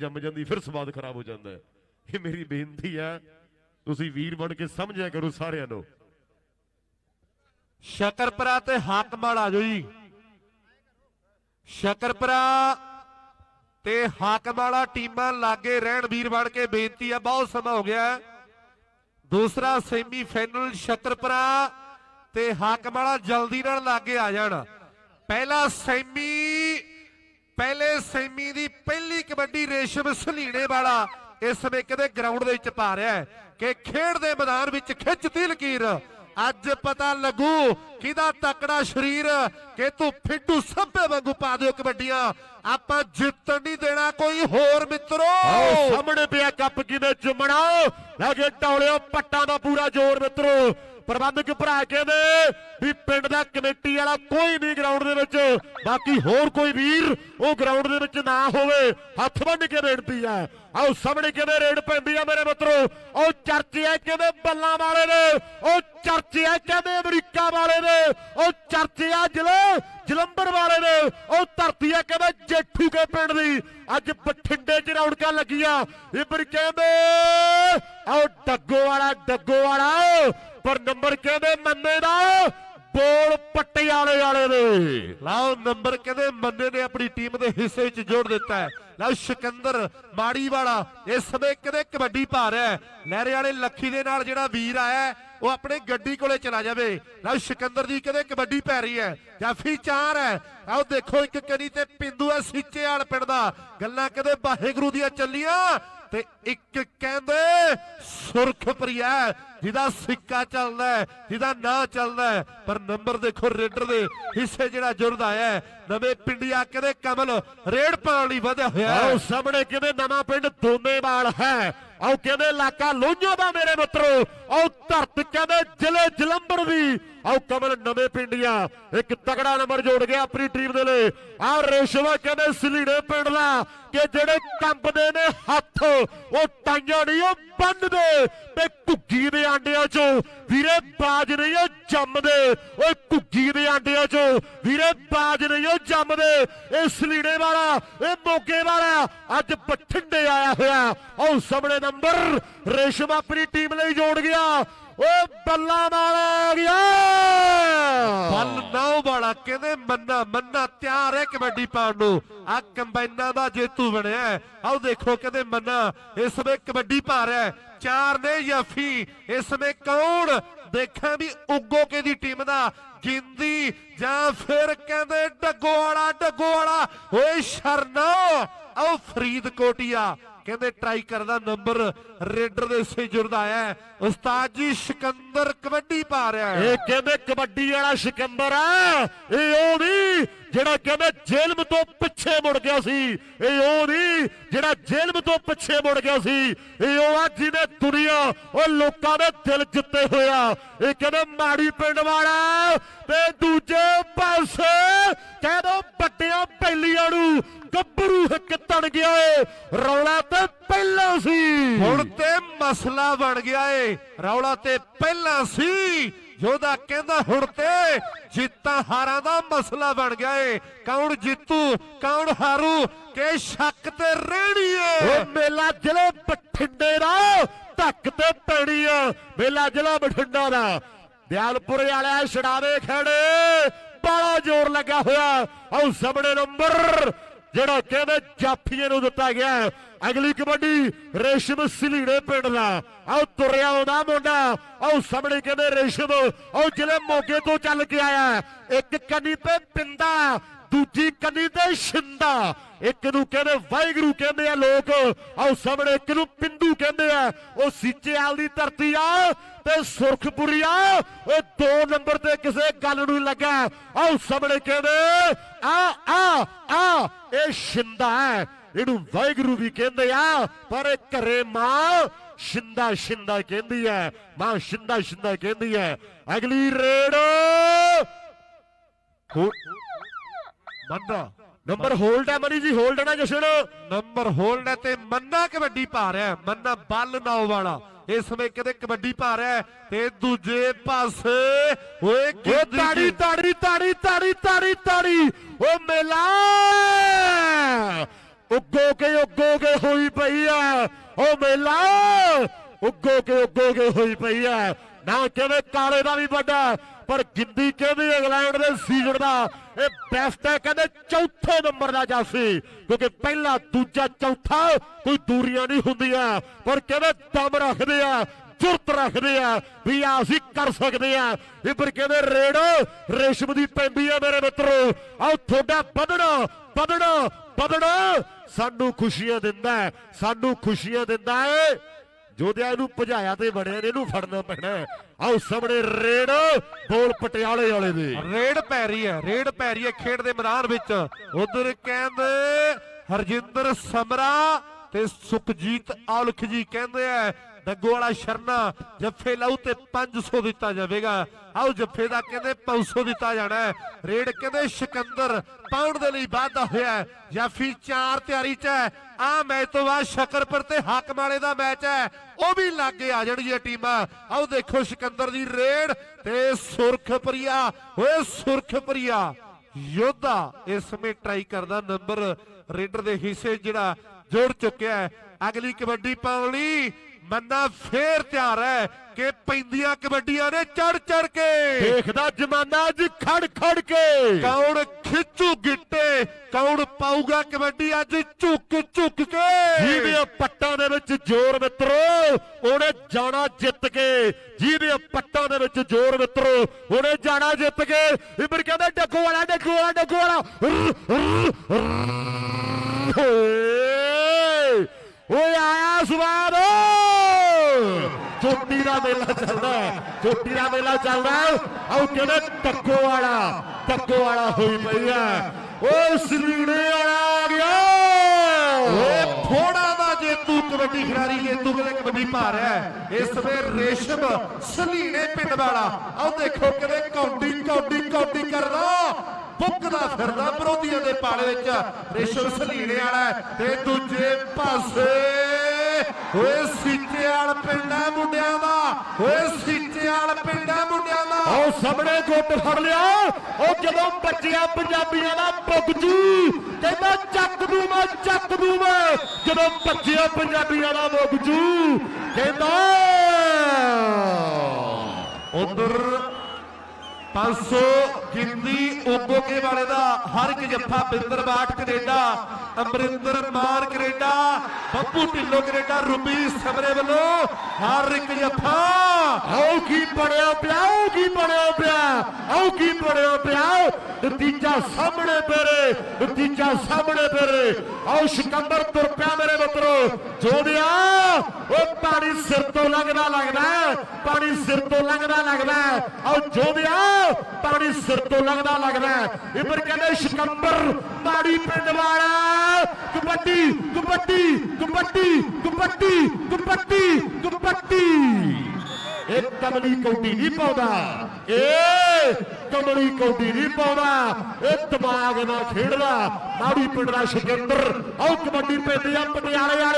ਜੰਮ ਜਾਂਦੀ, ਫਿਰ ਸਵਾਦ ਖਰਾਬ ਹੋ ਜਾਂਦਾ ਹੈ। ਇਹ ਮੇਰੀ ਬੇਨਤੀ ਹੈ, ਤੁਸੀਂ ਵੀਰ ਬਣ ਕੇ ਸਮਝਿਆ ਕਰੋ ਸਾਰਿਆਂ ਨੂੰ। ਸ਼ਕਰਪਰਾ ਤੇ ਹਾਕਮਾਲ ਆ ਜਾਓ ਜੀ। ਸ਼ਕਰਪਰਾ ਤੇ ਹਾਕਮਾਲਾ ਟੀਮਾਂ ਲਾਗੇ ਰਹਿਣ, ਵੀਰ ਬਣ ਕੇ ਬੇਨਤੀ ਆ, ਬਹੁਤ ਸਮਾਂ ਹੋ ਗਿਆ। ਦੂਸਰਾ ਸੈਮੀ ਫਾਈਨਲ ਸ਼ਕਰਪਰਾ ਤੇ ਹਾਕਮਾਲਾ ਜਲਦੀ ਨਾਲ ਲਾਗੇ ਆ ਜਾਣ। ਪਹਿਲਾ ਸੈਮੀ ਪਹਿਲੇ ਸੈਮੀ ਦੀ ਪਹਿਲੀ ਕਬੱਡੀ ਰੇਸ਼ਮ ਸਲੀਣੇ ਵਾਲਾ ਇਸ ਸਮੇਂ ਕਿਤੇ ਗਰਾਊਂਡ ਦੇ ਵਿੱਚ ਪਾ ਰਿਹਾ ਹੈ ਕਿ ਖੇਡ ਦੇ ਮੈਦਾਨ ਵਿੱਚ ਖਿੱਚਦੀ ਲਕੀਰ। ਅੱਜ ਪਤਾ ਲੱਗੂ ਕਿਹਦਾ ਤਕੜਾ ਸਰੀਰ ਕਿ ਤੂੰ ਫਿੱਟੂ ਸੱਭੇ ਵਾਂਗੂ ਪਾ ਦਿਓ ਕਬੱਡੀਆਂ। ਆਪਾਂ ਜਿੱਤਣ ਨਹੀਂ ਦੇਣਾ ਕੋਈ ਹੋਰ ਮਿੱਤਰੋ। ਆਓ, ਸਾਹਮਣੇ ਪਿਆ ਕੱਪ ਕਿਵੇਂ ਚੁੰਮਣਾ ਲਾਗੇ ਟੌਲਿਓ, ਪੱਟਾਂ ਦਾ ਪੂਰਾ ਜ਼ੋਰ ਮਿੱਤਰੋ। ਪ੍ਰਬੰਧਕ ਭਰਾ ਕਹਿੰਦੇ ਵੀ ਪਿੰਡ ਦਾ ਕਮੇਟੀ ਵਾਲਾ ਕੋਈ ਨਹੀਂ ਗਰਾਊਂਡ ਦੇ ਵਿੱਚ। ਬਾਕੀ ਹੋਰ ਕੋਈ ਵੀਰ ਉਹ ਗਰਾਊਂਡ ਦੇ ਵਿੱਚ ਨਾ ਹੋਵੇ, ਹੱਥ ਬੰਨ ਕੇ ਬੇਨਤੀ ਹੈ ਆਓ ਸਾਹਮਣੇ ਕਿਵੇਂ ਰੇਡ ਪੈਂਦੀ ਆ ਮੇਰੇ ਮਿੱਤਰੋ। ਉਹ ਚਰਚੇ ਆ ਕਹਿੰਦੇ ਬੱਲਾਂ ਵਾਲੇ ਨੇ। ਉਹ ਚਰਚੇ ਆ ਕਹਿੰਦੇ ਅਮਰੀਕਾ ਵਾਲੇ ਨੇ। ਉਹ ਚਰਚੇ ਆ ਜ਼ਿਲ੍ਹੇ ਜਲੰਧਰ ਵਾਲੇ ਨੇ। ਉਹ ਧਰਤੀ ਆ ਕਹਿੰਦੇ ਜੇਠੂ ਕੇ ਪਿੰਡ ਦੀ। ਅੱਜ ਬਠਿੰਡੇ 'ਚ ਰੌਣਕਾਂ ਲੱਗੀਆਂ। ਇਬਰ ਕਹਿੰਦੇ ਆਓ ਡੱਗੋ ਵਾਲਾ ਡੱਗੋ ਵਾਲਾ। ਪਰ ਨੰਬਰ ਕਹਿੰਦੇ ਮੰਨੇ ਦਾ? ਬੋਲ ਪਟਿਆਲੇ ਵਾਲੇ ਦੇ। ਲਓ, ਨੰਬਰ ਕਹਿੰਦੇ ਮੰਨੇ ਨੇ ਆਪਣੀ ਟੀਮ ਦੇ ਹਿੱਸੇ ਵਿੱਚ ਜੋੜ ਦਿੱਤਾ ਹੈ। ਲਓ, ਸਿਕੰਦਰ ਮਾੜੀ ਵਾਲਾ ਇਸ ਸਮੇਂ ਕਹਿੰਦੇ ਕਬੱਡੀ ਪਾ ਰਿਹਾ ਲਹਿਰੇ ਵਾਲੇ ਲੱਖੀ ਦੇ ਨਾਲ ਜਿਹੜਾ ਵੀਰ ਆਇਆ ਉਹ ਆਪਣੇ ਗੱਡੀ ਕੋਲੇ ਚਲਾ ਜਾਵੇ। ਲਓ, ਸਿਕੰਦਰ ਦੀ ਕਹਿੰਦੇ ਕਬੱਡੀ ਪੈ ਰਹੀ ਹੈ? ਜਾਫੀ ਚਾਰ ਹੈ। ਆਓ, ਦੇਖੋ ਇੱਕ ਕਰੀ ਤੇ ਪਿੰਦੂ ਹੈ ਸੀਚੇ ਵਾਲ ਪਿੰਡ ਦਾ। ਗੱਲਾਂ ਕਹਿੰਦੇ ਵਾਹਿਗੁਰੂ ਦੀਆਂ ਚੱਲੀਆਂ? ਤੇ ਇੱਕ ਕਹਿੰਦੇ ਸੁਰਖਪ੍ਰਿਆ ਜਿਹਦਾ ਸਿੱਕਾ ਚੱਲਦਾ ਜਿਹਦਾ ਨਾਂ ਚੱਲਦਾ ਪਰ ਨੰਬਰ ਦੇਖੋ ਰੇਡਰ ਦੇ ਹਿੱਸੇ ਜਿਹੜਾ ਜੁੜਦਾ ਆਇਆ ਹੈ, ਨਵੇਂ ਪਿੰਡੀਆ ਕਹਿੰਦੇ ਕਮਲ ਰੇਡ ਪਾਉਣ ਲਈ ਵਧਿਆ ਹੋਇਆ ਆਓ ਸਾਹਮਣੇ ਕਹਿੰਦੇ ਨਵਾਂ ਪਿੰਡ ਦੋਨੇਵਾਲ ਹੈ। ਆਓ ਕਹਿੰਦੇ ਇਲਾਕਾ ਲੋਹੀਆਂ ਦਾ ਮੇਰੇ ਮਿੱਤਰੋ ਆਓ ਧਰਤ ਕਹਿੰਦੇ ਜ਼ਿਲ੍ਹੇ ਜਲੰਧਰ ਦੀ। ਆਓ ਕਮਲ, ਨਵੇਂ ਪਿੰਡੀਆਂ ਇੱਕ ਤਗੜਾ ਨੰਬਰ ਜੋੜ ਗਿਆ ਆਪਣੀ ਟੀਮ ਦੇ ਲਈ। ਆਹ ਰੇਸ਼ਵਾ ਕਹਿੰਦੇ ਸਲੀੜੇ ਪਿੰਡ ਦਾ ਕਿ ਜਿਹੜੇ ਕੰਬਦੇ ਨੇ ਹੱਥ, ਉਹ ਟਾਈਆਂ ਨਹੀਂ, ਉਹ ਬੰਨਦੇ ਤੇ ਘੁੱਗੀ ਦੇ ਆਂਡਿਆਂ ਚੋਂ ਵੀਰੇ ਬਾਜ ਨਹੀਂ, ਉਹ ਜੰਮਦੇ ਓਏ ਘੁੱਗੀ ਦੇ ਆਂਡਿਆਂ ਚੋਂ ਵੀਰੇ ਬਾਜ ਨਹੀਂ, ਉਹ ਜੰਮਦੇ ਇਹ ਸਲੀੜੇ ਵਾਲਾ, ਇਹ ਮੋਗੇ ਵਾਲਾ ਅੱਜ ਬਠਿੰਡੇ ਆਇਆ ਹੋਇਆ। ਆਓ ਸਾਹਮਣੇ ਨੰਬਰ ਰੇਸ਼ਮਾ ਆਪਣੀ ਟੀਮ ਲਈ ਜੋੜ ਗਿਆ। ਓਏ ਬੱਲਾ ਵਾਲਾ ਆ ਗਿਆ। ਬਲ ਨਾਉ ਵਾਲਾ ਕਹਿੰਦੇ ਮੰਨਾ ਮੰਨਾ ਤਿਆਰ ਹੈ ਕਬੱਡੀ ਪਾਉਣ ਨੂੰ। ਆ ਕੰਬਾਈਨਾਂ ਦਾ ਜੇਤੂ ਬਣਿਆ ਆਓ ਦੇਖੋ ਕਹਿੰਦੇ ਮੰਨਾ, ਇਸ ਸਮੇਂ ਕਬੱਡੀ ਪਾ ਰਿਹਾ ਚਾਰ ਨੇ ਯਫੀ, ਇਸ ਵੇ ਕੌਣ? ਦੇਖਾਂ ਵੀ ਉਗੋਕੇ ਦੀ ਟੀਮ ਦਾ ਗਿੰਦੀ ਜਾਂ ਫਿਰ ਕਹਿੰਦੇ ਡੱਗੋ ਵਾਲਾ ਡੱਗੋ ਵਾਲਾ। ਓਏ ਸ਼ਰਨਾ ਆਓ ਫਰੀਦਕੋਟੀਆ ਕਹਿੰਦੇ ਟਰਾਈ ਕਰਦਾ ਨੰਬਰ ਰੇਡਰ ਦੇ ਸੇ ਜੁੜਦਾ ਆਇਆ ਉਸਤਾਦ ਜੀ ਸਿਕੰਦਰ ਕਬੱਡੀ ਪਾ ਰਿਹਾ ਹੈ। ਇਹ ਕਹਿੰਦੇ ਕਬੱਡੀ ਵਾਲਾ ਸਿਕੰਦਰ ਆ ਇਹ ਉਹ ਨਹੀਂ ਜਿਹੜਾ ਕਹਿੰਦੇ ਜੇਲਮ ਤੋਂ ਪਿੱਛੇ ਮੁੜ ਗਿਆ ਸੀ। ਇਹ ਉਹ ਨਹੀਂ ਜਿਹੜਾ ਜੇਲਮ ਤੋਂ ਪਿੱਛੇ ਮੁੜ ਗਿਆ ਸੀ। ਇਹ ਉਹ ਆ ਜਿਹਨੇ ਦੁਨੀਆ ਉਹ ਲੋਕਾਂ ਦੇ ਦਿਲ ਜਿੱਤੇ ਹੋਇਆ ਇਹ ਕਹਿੰਦੇ ਮਾੜੀ ਪਿੰਡ ਵਾਲਾ ਤੇ ਦੂਜੇ ਪਾਸੇ ਕਹਿੰਦੇ ਵੱਡਿਆਂ ਬੈਲੀਆਂ ਨੂੰ ਗੱਭਰੂ ਹਿੱਕ ਤਣ ਗਿਆ ਏ ਰੌਲਾ ਤੇ ਪਹਿਲਾਂ ਸੀ। ਹੁਣ ਤੇ ਮਸਲਾ ਬਣ ਗਿਆ ਏ ਰੌਲਾ ਤੇ ਪਹਿਲਾਂ ਸੀ। ਜੋਦਾ ਕਹਿੰਦਾ ਹੁਣ ਤੇ ਜਿੱਤਾਂ ਹਾਰਾਂ ਦਾ ਮਸਲਾ ਬਣ ਗਿਆ ਏ। ਕੌਣ ਜਿੱਤੂ ਕੌਣ ਹਾਰੂ ਕਿ ਸ਼ੱਕ ਤੇ ਰਹਿਣੀ ਏ? ਉਹ ਮੇਲਾ ਜ਼ਿਲ੍ਹੇ ਬਠਿੰਡੇ ਦਾ ਧੱਕ ਤੇ ਪੈਣੀ ਆ। ਮੇਲਾ ਜ਼ਿਲ੍ਹਾ ਬਠਿੰਡਾ ਦਾ। ਦਿਆਲਪੁਰ ਵਾਲਿਆ ਛੜਾਵੇ ਖੜੇ ਬੜਾ ਜ਼ੋਰ ਲੱਗਾ ਹੋਇਆ। ਆਓ ਸਾਹਮਣੇ ਨੰਬਰ ਜਿਹੜਾ ਕਹਿੰਦੇ ਜਾਫੀਏ ਨੂੰ ਦਿੱਤਾ ਗਿਆ ਅਗਲੀ ਕਬੱਡੀ ਰੇਸ਼ਮ ਸਲੀੜੇ ਪਿੰਡ ਦਾ। ਆਓ ਤੁਰਿਆ ਆਉਂਦਾ ਮੁੰਡਾ। ਆਓ ਸਾਹਮਣੇ ਕਹਿੰਦੇ ਰੇਸ਼ਮ ਆਓ ਜ਼ਿਲ੍ਹੇ ਮੋਗੇ ਤੋਂ ਚੱਲ ਕੇ ਆਇਆ ਇੱਕ ਕੰਨੀ ਤੇ ਪਿੰਦਾ। ਦੂਜੀ ਕੰਨੀ ਤੇ ਛਿੰਦਾ ਇੱਕ ਨੂੰ ਕਹਿੰਦੇ ਵਾਹਿਗੁਰੂ ਕਹਿੰਦੇ ਆ ਲੋਕ, ਆਓ ਸਾਹਮਣੇ ਇੱਕ ਨੂੰ ਪਿੰਦੂ ਕਹਿੰਦੇ ਆ। ਉਹ ਸੀਚੇਵਾਲ ਦੀ ਧਰਤੀ ਆ ਤੇ ਸੁਰਖਪੁਰੀ ਆ। ਉਹ ਦੋ ਨੰਬਰ ਤੇ ਕਿਸੇ ਗੱਲ ਨੂੰ ਲੱਗਾ। ਆਓ ਸਾਹਮਣੇ ਕਹਿੰਦੇ, ਆ ਆ ਆ, ਇਹ ਛਿੰਦਾ ਹੈ। ਇਹਨੂੰ ਵਾਹਿਗੁਰੂ ਵੀ ਕਹਿੰਦੇ ਆ, ਪਰ ਇਹ ਘਰੇ ਮਾਂ ਸ਼ਿੰਦਾ ਸ਼ਿੰਦਾ ਕਹਿੰਦੀ ਹੈ। ਮਾਂ ਸ਼ਿੰਦਾ ਸ਼ਿੰਦਾ ਕਹਿੰਦੀ ਹੈ। ਅਗਲੀ ਰੇਡ। ਮੰਨਾ ਨੰਬਰ ਹੋਲਡ ਹੈ ਮਨੀ ਜੀ ਹੋਲਡ ਨਾ ਜਸ਼ਨ। ਨੰਬਰ ਹੋਲਡ ਹੈ ਤੇ ਮੰਨਾ ਕਬੱਡੀ ਪਾ ਰਿਹਾ। ਮੰਨਾ ਬੱਲ ਨਾਉ ਵਾਲਾ। ਇਸ ਸਮੇਂ ਕਿਤੇ ਕਬੱਡੀ ਪਾ ਰਿਹਾ ਤੇ ਦੂਜੇ ਪਾਸੇ ਓਏ ਓ ਤਾੜੀ। ਤਾੜੀ ਤਾੜੀ ਤਾੜੀ ਤਾੜੀ ਤਾੜੀ। ਓ ਮੇਲਾ! ਉੱਗੋ ਕੇ ਉੱਗੋ ਕੇ ਹੋਈ ਪਈ ਆ ਉਹ ਮੇਲਾ! ਉੱਗੋ ਕੇ ਉੱਗੋ ਕੇ ਹੋਈ ਪਈ ਆ ਨਾ ਕਿਵੇਂ ਕਾਲੇ ਦਾ ਵੀ ਵੱਡਾ। ਪਰ ਗਿੰਦੀ ਕਹਿੰਦੀ ਇੰਗਲੈਂਡ ਦੇ ਸੀਜ਼ਨ ਦਾ? ਇਹ ਬੈਸਟ ਹੈ, ਕਹਿੰਦੇ ਚੌਥੇ ਨੰਬਰ ਦਾ ਜਾਫੀ ਕਿਉਂਕਿ ਪਹਿਲਾ, ਦੂਜਾ, ਚੌਥਾ ਕੋਈ ਦੂਰੀਆਂ ਨਹੀਂ ਹੁੰਦੀਆਂ, ਪਰ ਕਹਿੰਦੇ ਦਮ ਰੱਖਦੇ ਆ, ਜੁਰਤ ਰੱਖਦੇ ਆ, ਵੀ ਆ ਅਸੀਂ ਕਰ ਸਕਦੇ ਆ। ਇਬਰ ਕਹਿੰਦੇ ਰੇੜ ਰੇਸ਼ਮ ਦੀ ਪੈਂਦੀ ਆ ਮੇਰੇ ਮਿੱਤਰੋ। ਆਓ ਤੁਹਾਡਾ ਵਧਣਾ ਵਧਣਾ ਵਧਣਾ ਸਾਨੂੰ ਖੁਸ਼ੀਆਂ ਦਿੰਦਾ ਸਾਨੂੰ ਖੁਸ਼ੀਆਂ ਦਿੰਦਾ ਏ ਜੋਧਿਆਂ ਇਹਨੂੰ ਭਜਾਇਆ ਤੇ ਬੜਿਆਂ ਨੇ, ਇਹਨੂੰ ਫੜਨਾ ਪੈਣਾ ਆਓ ਸਾਹਮਣੇ ਰੇਡ, ਬੋਲ ਪਟਿਆਲੇ ਵਾਲੇ ਦੇ। ਰੇਡ ਪੈ ਰਹੀ ਹੈ, ਰੇਡ ਪੈ ਰਹੀ ਹੈ ਖੇਡ ਦੇ ਮੈਦਾਨ ਵਿੱਚ। ਉਧਰ ਕਹਿੰਦੇ ਹਰਜਿੰਦਰ ਸਮਰਾ ਤੇ ਸੁਖਜੀਤ ਔਲਖ ਜੀ ਕਹਿੰਦੇ ਆ ਡੱਗੋ ਵਾਲਾ ਸ਼ਰਨਾ ਜੱਫੇ ਲਾਉ ਤੇ 500 ਦਿੱਤਾ ਜਾਵੇਗਾ। ਆਓ ਜੱਫੇ ਦਾ ਕਹਿੰਦੇ 500 ਦਿੱਤਾ ਜਾਣਾ ਰੇਡ ਕਹਿੰਦੇ ਸਿਕੰਦਰ ਪਾਉਣ ਦੇ ਲਈ ਵਾਧਾ ਹੋਇਆ ਜਾਫੀ ਚਾਰ ਤਿਆਰੀ 'ਚ ਹੈ। ਆ ਮੈਚ ਤੋਂ ਬਾਅਦ ਸ਼ਕਰਪੁਰ ਤੇ ਹਾਕਮ ਵਾਲੇ ਦਾ ਮੈਚ ਹੈ। ਉਹ ਵੀ ਲਾਗੇ ਆ ਜਾਣਗੀਆਂ ਟੀਮਾਂ। ਆਓ ਦੇਖੋ ਸਿਕੰਦਰ ਦੀ ਰੇਡ ਤੇ ਸੁਰਖਪਰੀਆ। ਓਏ ਸੁਰਖਪਰੀਆ, ਯੋਧਾ ਇਸ ਸਮੇਂ ਟਰਾਈ ਕਰਦਾ ਨੰਬਰ ਰੇਡਰ ਦੇ ਹਿੱਸੇ ਜਿਹੜਾ ਜੋੜ ਚੁੱਕਿਆ ਅਗਲੀ ਕਬੱਡੀ ਪਾਉਣ ਲਈ ਮੰਨਾ ਫੇਰ ਤਿਆਰ ਹੈ ਕਿ ਪੈਂਦੀਆਂ ਕਬੱਡੀਆਂ ਨੇ ਚੜ ਚੜ ਕੇ ਦੇਖਦਾ ਜਮਾਨਾ ਅੱਜ ਖੜ ਖੜ ਕੇ ਕੌਣ ਖਿੱਚੂ ਗਿੱਟੇ ਕੌਣ ਪਾਊਗਾ ਕਬੱਡੀ ਅੱਜ ਝੁੱਕ ਝੁੱਕ ਕੇ ਜਿਹਦੇ ਪੱਟਾਂ ਦੇ ਵਿੱਚ ਜ਼ੋਰ ਮਿੱਤਰੋ ਉਹਨੇ ਜਾਣਾ ਜਿੱਤ ਕੇ ਜਿਹਦੇ ਪੱਟਾਂ ਦੇ ਵਿੱਚ ਜ਼ੋਰ ਮਿੱਤਰੋ ਉਹਨੇ ਜਾਣਾ ਜਿੱਤ ਕੇ ਇਬਰ ਕਹਿੰਦਾ ਡੱਕੋ ਵਾਲਾ ਡੱਕੋ ਵਾਲਾ ਡੱਕੋ ਵਾਲਾ ਓਏ ਆਇਆ ਸਵਾਦ ਚੋਟੀ ਦਾ ਮੇਲਾ ਚੱਲਦਾ ਹੈ, ਚੋਟੀ ਦਾ ਮੇਲਾ ਚੱਲਦਾ ਹੈ। ਕਹਿੰਦੇ ਟੱਕੋ ਵਾਲਾ ਟੱਕੋ ਵਾਲਾ ਹੋਈ ਪਈ ਹੈ। ਓਏ ਸਲੀੜੇ ਵਾਲਾ ਆ ਗਿਆ। ਓਏ ਫੋੜਾ ਦਾ ਜੇਤੂ ਕਬੱਡੀ ਖਿਡਾਰੀ ਜੇਤੂ ਕਿਤੇ ਕਬੱਡੀ ਪਾ ਹੈ। ਇਸ ਸਮੇਂ ਰੇਸ਼ਮ ਸਲੀਣੇ ਪਿੰਡ ਵਾਲਾ। ਆਓ ਦੇਖੋ ਕਿਹੜੇ ਕੌਡੀ ਕੌਡੀ ਕੌਡੀ ਕਰਦਾ। ਬੁੱਕਦਾ ਫਿਰਦਾ ਵਿਰੋਧੀਆਂ ਦੇ ਪਾਲੇ ਵਿੱਚ। ਰੇਸ਼ਮ ਸਲੀਣੇ ਵਾਲਾ ਤੇ ਦੂਜੇ ਪਾਸੇ ਓਏ ਸੀਚੇ ਵਾਲ ਪਿੰਡਾ ਮੁੰਡਿਆਂ ਦਾ ਓਏ ਸੀਚੇ ਵਾਲ ਪਿੰਡਾ ਮੁੰਡਿਆਂ ਦਾ। ਆਓ ਸਾਹਮਣੇ ਗੁੱਟ ਫੜ ਲਿਆ। ਉਹ ਜਦੋਂ ਬੱਚਿਆ ਪੰਜਾਬੀਆਂ ਦਾ ਪੁੱਗਜੂ ਕਹਿੰਦਾ ਚੱਕ ਦੂ ਮੈਂ ਚੱਕ ਦੂ ਮੈਂ। ਜਦੋਂ ਬੱਚਿਆ ਪੰਜਾਬੀਆਂ ਦਾ ਮੁੱਗਜੂ ਕਹਿੰਦਾ ਉਧਰ 500 ਗਿੰਦੀ ਉਗੋਕੇ ਵਾਲੇ ਦਾ, ਹਰ ਇੱਕ ਜੱਫਾ ਬਿੰਦਰ ਬਾਟ Canada, Amrinder Maan Canada, Babbu Dhillon Canada, Ruby Samre ਵੱਲੋਂ ਹਰ ਇੱਕ ਜੱਫਾ। ਆਓ ਕੀ ਬਣਿਆ ਪਿਆ, ਆਓ ਕੀ ਬਣਿਆ ਪਿਆ, ਆਓ ਕੀ ਬਣਿਆ ਪਿਆ। ਨਤੀਜਾ ਸਾਹਮਣੇ ਪੇਰੇ ਨਤੀਜਾ ਸਾਹਮਣੇ ਪੇਰੇ ਆਓ ਸਿਕੰਦਰ ਤੁਰ ਪਿਆ ਮੇਰੇ ਮਿੱਤਰੋ, ਜੋੜਿਆ। ਉਹ ਪਾਣੀ ਸਿਰ ਤੋਂ ਲੰਘਦਾ ਲੱਗਦਾ ਹੈ, ਪਾਣੀ ਸਿਰ ਤੋਂ ਲੰਘਦਾ ਲੱਗਦਾ ਆਓ ਜੋੜਿਆ ਪਾਣੀ ਸਿਰ ਤੋਂ ਲੰਘਦਾ ਲੱਗਦਾ ਇਬਰ ਕਹਿੰਦੇ ਸ਼ਿਕੰਬਰ ਪਾਣੀ ਪਿੰਡ ਵਾਲਾ। ਕਬੱਡੀ ਕਬੱਡੀ ਕਬੱਡੀ ਕਬੱਡੀ ਕਬੱਡੀ ਕਬੱਡੀ ਇਹ ਕਮਲੀ ਕੌਡੀ ਨਹੀਂ ਪਾਉਂਦਾ। ਇਹ ਕਮਲੀ ਕੌਡੀ ਨਹੀਂ ਪਾਉਂਦਾ। ਇਹ ਦਿਮਾਗ ਨਾਲ ਖੇਡਦਾ। ਮਾੜੀ ਪਿੰਡ ਦਾ ਸਿਕੰਦਰ। ਆਓ ਕਬੱਡੀ ਪੈਂਦੀ ਆ ਪਟਿਆਲੇ ਆ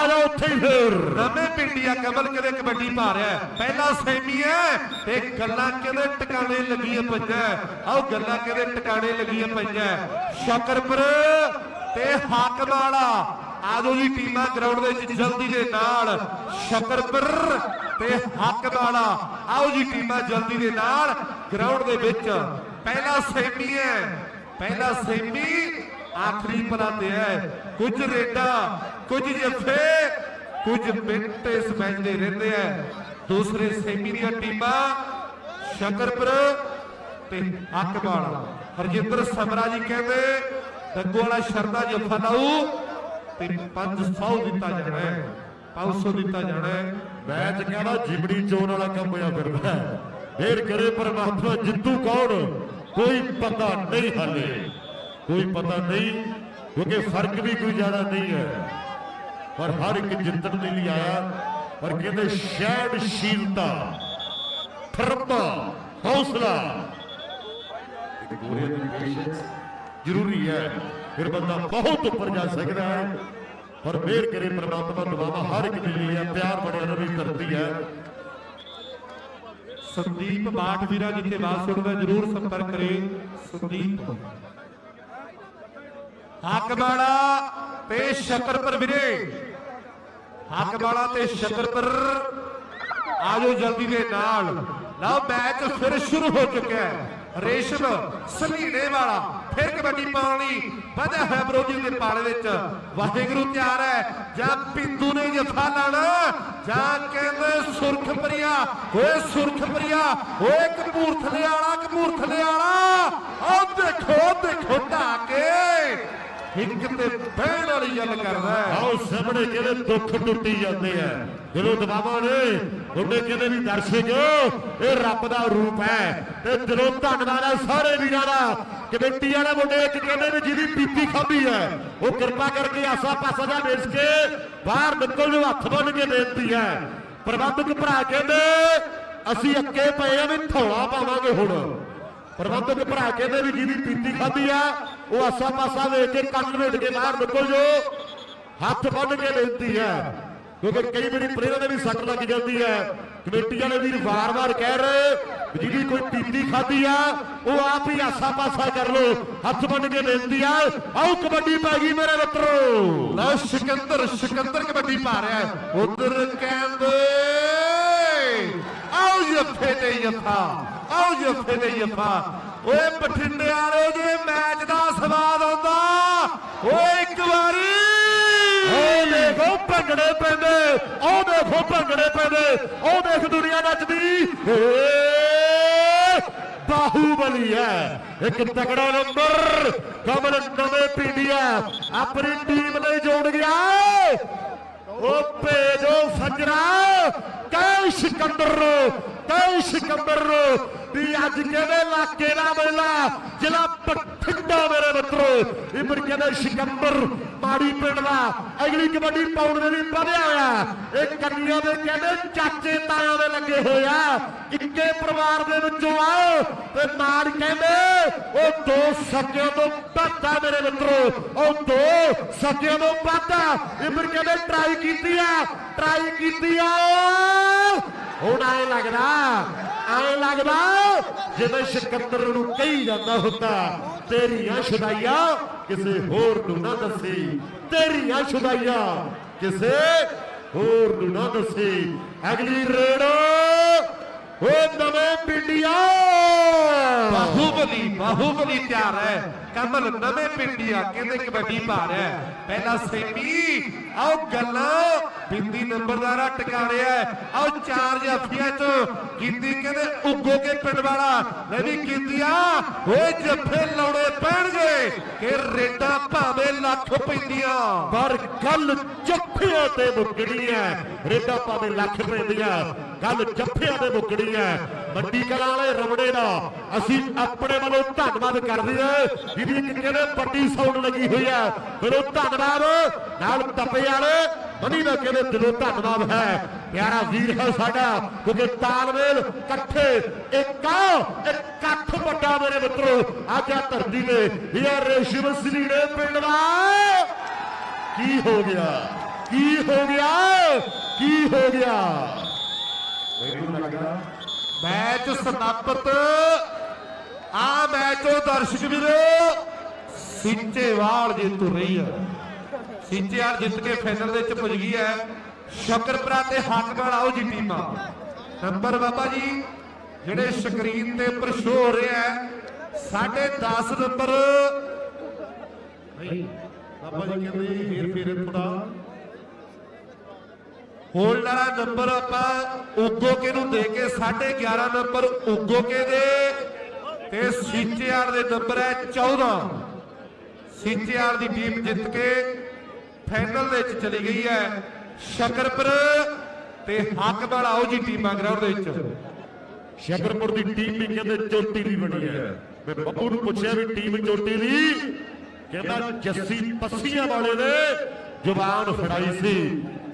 ਆ ਜਾ ਉੱਥੇ ਹੀ ਫੇਰ। ਨਵੇਂ ਪਿੰਡੀਆ ਕਮਲ ਕਿਤੇ ਕਬੱਡੀ ਪਾ ਰਿਹਾ ਪਹਿਲਾ ਸੈਮੀ ਹੈ ਤੇ ਗੱਲਾਂ ਕਿਤੇ ਟਿਕਾਣੇ ਲੱਗੀਆਂ ਪਈਆਂ ਆਓ ਗੱਲਾਂ ਕਿਤੇ ਟਿਕਾਣੇ ਲੱਗੀਆਂ ਪਈਆਂ ਸ਼ਕਰਪੁਰ ਤੇ ਹਾਕਮ ਵਾਲਾ ਆਜੋ ਜੀ ਟੀਮਾਂ ਗਰਾਊਂਡ ਦੇ ਵਿੱਚ ਜਲਦੀ ਦੇ ਨਾਲ। ਸ਼ਕਰਪੁਰ ਤੇ ਹਾਕਮ ਵਾਲਾ। ਆਓ ਜੀ ਟੀਮਾਂ ਜਲਦੀ ਦੇ ਨਾਲ। ਗਰਾਊਂਡ ਦੇ ਵਿੱਚ ਪਹਿਲਾ ਸੈਮੀ ਹੈ। ਪਹਿਲਾ ਸੈਮੀ ਆਖਰੀ ਪਰਾਂ ਤੇ ਹੈ। ਕੁਝ ਰੇਡਾ, ਕੁਝ ਜੱਫੇ, ਕੁਝ ਮਿੰਟ ਇਸ ਮੈਚ ਦੇ ਰਹਿੰਦੇ ਆ ਦੂਸਰੇ ਸੇਮੀ ਦੀਆਂ ਟੀਮਾਂ ਸ਼ਕਰਪੁਰ ਤੇ ਹੱਕਵਾਲ। ਹਰਜਿੰਦਰ ਸਮਰਾ ਜੀ ਕਹਿੰਦੇ ਦੱਗੋ ਵਾਲਾ ਸ਼ਰਦਾ ਜੱਫਾ ਲਾਊ ਤੇ 500 ਦਿੱਤਾ ਜਾਣਾ ਹੈ। 500 ਦਿੱਤਾ ਜਾਣਾ ਹੈ। ਮੈਚ ਕਹਿੰਦਾ ਜਿਬੜੀ ਚੋਣ ਵਾਲਾ ਕੰਮ ਹੋਇਆ ਫਿਰਦਾ। ਫੇਰ ਕਰੇ ਪਰਮਾਤਮਾ ਜਿੱਤੂ ਕੌਣ? ਕੋਈ ਪਤਾ ਨਹੀਂ ਹਾਲੇ। ਕੋਈ ਪਤਾ ਨਹੀਂ ਕਿਉਂਕਿ ਫ਼ਰਕ ਵੀ ਕੋਈ ਜ਼ਿਆਦਾ ਨਹੀਂ ਹੈ। ਪਰ ਹਰ ਇੱਕ ਜਿੱਤਣ ਦੇ ਲਈ ਆਇਆ ਪਰ ਕਹਿੰਦੇ ਸ਼ੈਨਸ਼ੀਲਤਾ ਫਰਮਾ ਹੌਸਲਾ। ਦੀ ਪੇਸ਼ੈਂਸ ਜ਼ਰੂਰੀ ਹੈ ਫਿਰ ਬੰਦਾ ਬਹੁਤ ਉੱਪਰ ਜਾ ਸਕਦਾ ਹੈ। ਪਰ ਮਿਹਰ ਕਰੇ ਪ੍ਰਮਾਤਮਾ ਦੁਆਵਾ, ਹਰ ਇੱਕ ਦੇ ਲਈ ਹੈ ਪਿਆਰ ਬਣਿਆ ਰਵੀ ਧਰਤੀ ਹੈ ਸੰਦੀਪ ਬਾਠ ਵੀਰਾ ਜਿੱਥੇ ਬਾਤ ਸੁਣਦਾ, ਜਰੂਰ ਸੰਪਰਕ ਕਰੇ। ਸੰਦੀਪ। ਹਾਕਮ ਵਾਲਾ ਤੇ ਸ਼ਕਰਪੁਰ ਵੀਰੇ। ਹੱਕ ਵਾਲਾ ਤੇ ਸ਼ਕਰਪੁਰ ਆਜੋ ਜਲਦੀ ਦੇ ਨਾਲ। ਲਓ, ਮੈਚ ਫਿਰ ਸ਼ੁਰੂ ਹੋ ਚੁੱਕਿਆ ਹੈ। ਰੇਸ਼ਮ ਸਲੀੜੇ ਵਾਲਾ। ਫਿਰ ਕਬੱਡੀ ਪਾਉਣ ਲਈ ਵਧਿਆ ਹੈ ਬਰੋਜੀ ਦੇ ਪਾਲੇ ਵਿੱਚ ਵਾਹਿਗੁਰੂ ਤਿਆਰ ਹੈ। ਜਾਂ ਪਿੰਦੂ ਨੇ ਜਫਾ ਲਾਣਾ ਜਾਂ ਕਹਿੰਦੇ ਸੁਰਖਪਰੀਆ ਓਏ ਸੁਰਖਪਰੀਆ ਓਏ ਕਪੂਰਥਲੇ ਵਾਲਾ ਕਪੂਰਥਲੇ ਵਾਲਾ ਆਹ ਦੇਖੋ ਦੇਖੋ ਢਾਕੇ। ਇੱਕ ਤੇ ਬਹਿਣ ਵਾਲੀ ਗੱਲ ਕਰਦਾ ਹੈ। ਆਓ ਸਾਹਮਣੇ ਕਹਿੰਦੇ ਦੁੱਖ ਟੁੱਟੀ ਜਾਂਦੇ ਆ, ਦਿਲੋਂ ਦਬਾਵਾਂ ਨੇ ਉਹਨੇ ਕਹਿੰਦੇ ਵੀ ਦਰਸ਼ਕ, ਇਹ ਰੱਬ ਦਾ ਰੂਪ ਹੈ। ਤੇ ਦਿਲੋਂ ਧੰਨਵਾਦ ਹੈ ਸਾਰੇ ਵੀਰਾਂ ਦਾ। ਕਮੇਟੀ ਵਾਲੇ ਮੁੰਡੇ ਇੱਕ ਕਹਿੰਦੇ ਨੇ ਜਿਹਦੀ ਪੀਪੀ ਖਾਧੀ ਹੈ। ਉਹ ਕਿਰਪਾ ਕਰਕੇ ਆਸਾ ਪਾਸਾ ਦਾ ਵੇਚ ਕੇ ਬਾਹਰ ਨਿਕਲ ਜੋ ਹੱਥ ਬੰਨ ਕੇ ਬੇਨਤੀ ਹੈ। ਪ੍ਰਬੰਧਕ ਭਰਾ ਕਹਿੰਦੇ, ਅਸੀਂ ਅੱਕੇ ਪਏ ਆ ਵੀ ਥੋੜਾ ਪਾਵਾਂਗੇ ਹੁਣ। ਪ੍ਰਬੰਧਕ ਭਰਾ ਕਹਿੰਦੇ ਵੀ ਜਿਹਦੀ ਪੀਤੀ ਖਾਧੀ ਆ, ਉਹ ਆਸਾ ਪਾਸਾ ਵੇਚ ਕੇ ਕੰਨ ਵੇਟ ਕੇ ਬਾਹਰ ਨਿਕਲ ਜੋ ਹੱਥ ਬੰਨ ਕੇ ਬੇਨਤੀ ਹੈ। ਕਿਉਂਕਿ ਕਈ ਵਾਰੀ ਪਲੇਅਰਾਂ ਦੇ ਵੀ ਸੱਟ ਲੱਗ ਜਾਂਦੀ ਹੈ। ਕਮੇਟੀ ਵਾਲੇ ਵੀਰ ਵਾਰ-ਵਾਰ ਕਹਿ ਰਹੇ ਜਿਹਦੀ ਕੋਈ ਪੀਤੀ ਖਾਧੀ ਆ, ਉਹ ਆਪ ਹੀ ਆਸਾ ਪਾਸਾ ਕਰ ਲੋ ਹੱਥ ਬੰਨ ਕੇ ਬੇਨਤੀ ਆ, ਆਓ ਕਬੱਡੀ ਪੈ ਗਈ ਮੇਰੇ ਮਿੱਤਰੋ। ਲਓ ਸਿਕੰਦਰ ਸਿਕੰਦਰ ਕਬੱਡੀ ਪਾ ਰਿਹਾ ਹੈ। ਉਧਰ ਕਹਿੰਦੇ, ਆਓ ਜੱਫੇ ਤੇ ਜੱਫਾ ਆਓ ਜੱਫੇ ਤੇ ਜੱਫਾ ਓਏ ਬਠਿੰਡੇ ਵਾਲੇ ਜੇ ਮੈਚ ਦਾ ਸਵਾਦ ਆਉਂਦਾ, ਓਏ ਉਹ ਭੰਗੜੇ ਪੈਂਦੇ ਉਹ ਦੇਖੋ ਭੰਗੜੇ ਪੈਂਦੇ ਉਹ ਦੇਖ ਦੁਨੀਆ ਨੱਚਦੀ। ਬਾਹੂਬਲੀ ਹੈ। ਇੱਕ ਤਕੜਾ ਨੰਬਰ ਕਮਲ ਨਵੇਂ ਪਿੰਡੀਆ ਆਪਣੀ ਟੀਮ ਲਈ ਜੋੜ ਗਿਆ। ਉਹ ਭੇਜੋ ਸੱਜਣਾ ਕੈ ਸਿਕੰਦਰ ਕੈ ਸਿਕੰਦਰ ਵੀ ਅੱਜ ਕਿਹਦੇ ਇਲਾਕੇ ਦਾ ਮੇਲਾ? ਜ਼ਿਲ੍ਹਾ ਬਠਿੰਡਾ ਮੇਰੇ ਮਿੱਤਰੋ। ਇਮਰ ਕਹਿੰਦੇ ਸਿਕੰਦਰ ਮਾੜੀ ਪਿੰਡ ਦਾ। ਅਗਲੀ ਕਬੱਡੀ ਪਾਉਣ ਦੇ ਲਈ ਵਧਿਆ ਹੋਇਆ। ਇਹ ਕੰਨੀਆਂ ਦੇ ਕਹਿੰਦੇ ਚਾਚੇ ਤਾਇਆਂ ਦੇ ਲੱਗੇ ਹੋਇਆ ਇੱਕੇ ਪਰਿਵਾਰ ਦੇ ਵਿੱਚੋਂ ਆ। ਤੇ ਨਾਲ ਕਹਿੰਦੇ, ਉਹ ਦੋ ਸਕਿਆਂ ਤੋਂ ਵੱਧ ਮੇਰੇ ਮਿੱਤਰੋ। ਉਹ ਦੋ ਸਕਿਆਂ ਤੋਂ ਵੱਧ ਆ। ਇਮਰ ਕਹਿੰਦੇ ਟਰਾਈ ਕੀਤੀ ਆ। ਟਰਾਈ ਕੀਤੀ ਆ। ਹੁਣ ਐ ਲੱਗਦਾ ਐ ਲੱਗਦਾ ਜਿਵੇਂ ਸਿਕੰਦਰ ਨੂੰ ਕਹੀ ਜਾਂਦਾ ਹੁੰਦਾ, ਤੇਰੀਆਂ ਸ਼ੁਦਾਈਆਂ ਕਿਸੇ ਹੋਰ ਨੂੰ ਨਾ ਦੱਸੀ, ਤੇਰੀਆਂ ਸ਼ੁਦਾਈਆਂ ਕਿਸੇ ਹੋਰ ਨੂੰ ਨਾ ਦੱਸੀ। ਅਗਲੀ ਰੇੜੋ ਓ ਨਵੇਂ ਪਿੰਡੀਆਂ। ਬਾਹੂਬਲੀ ਬਾਹੂਬਲੀ ਤਿਆਰ ਹੈ। ਕਮਲ ਨਵੇਂ ਪਿੰਡੀਆ ਕਹਿੰਦੇ ਕਬੱਡੀ ਪਾ ਰਿਹਾ ਹੈ। ਪਹਿਲਾ ਸੈਮੀ ਆਓ ਗੱਲਾਂ। ਬਿੰਦੀ ਨੰਬਰਦਾਰਾ ਟਿਕਾਣਿਆ ਹੈ। ਆਓ ਚਾਰ ਜਾਫੀਆਂ ਚ ਗਿੰਦੀ ਕਹਿੰਦੇ ਉੱਗੋ ਕੇ ਪਿੰਡ ਵਾਲਾ। ਲੈ ਵੀ ਗਿੰਦੀਆਂ ਓਏ ਜੱਫੇ ਲਾਉਣੇ ਪੈਣਗੇ ਕਿ ਰੇਡਾਂ ਭਾਵੇਂ ਲੱਖ ਪੈਂਦੀਆਂ। ਪਰ ਗੱਲ ਜੱਫਿਆਂ ਤੇ ਮੁੱਕਣੀ ਹੈ। ਰੇਡਾ ਭਾਵੇਂ ਲੱਖ ਪੈਂਦੀਆਂ। ਗੱਲ ਜੱਫਿਆਂ ਤੇ ਮੁੱਕਣੀ ਹੈ। ਵੱਡੀ ਕਲਾ ਵਾਲੇ ਰਮੜੇ ਦਾ ਅਸੀਂ ਆਪਣੇ ਵੱਲੋਂ ਧੰਨਵਾਦ ਕਰਦੇ ਹਾਂ। ਜਿਹਦੀ ਇੱਕ ਕਹਿੰਦੇ ਵੱਡੀ ਸਾਊਂਡ ਲੱਗੀ ਹੋਈ ਹੈ ਦਿਲੋਂ ਧੰਨਵਾਦ ਨਾਲ ਤਪੇ ਵਾਲੇ ਮਨੀ ਦਾ ਕਹਿੰਦੇ ਦਿਲੋਂ ਧੰਨਵਾਦ ਹੈ। ਪਿਆਰਾ ਵੀਰ ਹੈ ਸਾਡਾ, ਕਿਉਂਕਿ ਤਾਲਮੇਲ ਇਕੱਠੇ, ਇੱਕ ਇਕੱਠ ਵੱਡਾ ਮੇਰੇ ਮਿੱਤਰੋ, ਅੱਜ ਆ ਧਰਤੀ ਨੇ ਇਹ ਰੇਸ਼ਮ ਸਲੀੜੇ ਪਿੰਡ ਦਾ। ਕੀ ਹੋ ਗਿਆ? ਕੀ ਹੋ ਗਿਆ? ਕੀ ਹੋ ਗਿਆ? ਮੈਨੂੰ ਲੱਗਦਾ। ਮੈਚ ਸਮਾਪਤ। ਆ ਮੈਚ ਉਹ ਦਰਸ਼ਕ ਵੀਰੋ ਸਿੰਚੇਵਾਲ ਜਿੱਤ ਰਹੀ ਹੈ ਸਿੰਚੇਵਾਲ ਜਿੱਤ ਕੇ ਫਾਈਨਲ ਦੇ ਵਿੱਚ ਪੁੱਜ ਗਈ ਹੈ। ਸ਼ਕਰਪੁਰਾ ਤੇ ਹੱਕਗੜ ਆਓ ਜੀ ਟੀਮਾਂ। ਨੰਬਰ ਬਾਬਾ ਜੀ ਜਿਹੜੇ ਸਕਰੀਨ ਦੇ ਉੱਪਰ ਸ਼ੋ ਹੋ ਰਿਹਾ ਹੈ ਸਾਢੇ 10 ਨੰਬਰ। ਨਹੀਂ ਬਾਬਾ ਜੀ ਕਹਿੰਦੇ ਫੇਰ ਫੇਰ ਥੋੜਾ ਹੋਲਡ ਵਾਲਾ ਨੰਬਰ ਆਪਾਂ ਉਗੋਕੇ ਨੂੰ ਦੇ ਕੇ 11.5 ਨੰਬਰ ਉਗੋਕੇ ਦੇ ਤੇ ਸੀਚੇਆਰ ਦੇ ਨੰਬਰ ਹੈ 14 ਸੀਚੇਆਰ ਦੀ ਟੀਮ ਜਿੱਤ ਕੇ ਫਾਈਨਲ ਦੇ ਵਿੱਚ ਚਲੀ ਗਈ ਹੈ ਸ਼ਕਰਪੁਰ ਤੇ ਹੱਕਵਾਲ ਆਓ ਜੀ ਟੀਮਾਂ ਗਰਾਊਂਡ ਦੇ ਵਿੱਚ। ਸ਼ਕਰਪੁਰ ਦੀ ਟੀਮ ਵੀ ਕਹਿੰਦੇ ਚੋਟੀ ਦੀ ਬਣੀ ਹੈ। ਮੈਂ ਬੱਬੂ ਨੂੰ ਪੁੱਛਿਆ ਵੀ ਟੀਮ ਚੋਟੀ ਦੀ? ਕਹਿੰਦਾ ਜੱਸੀ ਪੱਸੀਆਂ ਵਾਲੇ ਨੇ। ਜ਼ੁਬਾਨ ਫੜਾਈ ਸੀ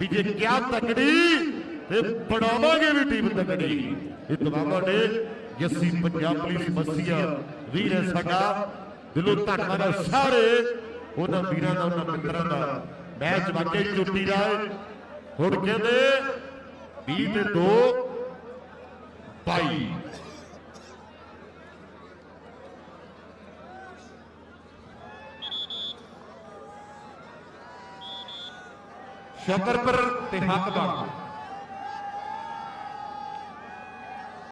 ਵੀ ਜੇ ਕਿਆ ਤਕੜੀ ਤੇ ਬਣਾਵਾਂਗੇ ਵੀ ਟੀਮ ਤਕੜੀ। ਇਹ ਦਵਾਵਾਂ ਨੇ ਜੱਸੀ ਪੰਜਾਬ ਪੁਲਿਸ ਵੀਰ ਸਾਡਾ, ਦਿਲੋਂ ਧੰਨਵਾਦ ਸਾਰੇ, ਉਹਨਾਂ ਵੀਰਾਂ ਦਾ, ਉਹਨਾਂ ਮਿੱਤਰਾਂ ਦਾ। ਮੈਚ ਵਾਕਈ ਚੋਟੀ ਦਾ ਹੁਣ ਕਹਿੰਦੇ 20 ਤੇ 2 22 ਸ਼ਕਰਪੁਰ ਤੇ ਹੱਕ ਬਣ।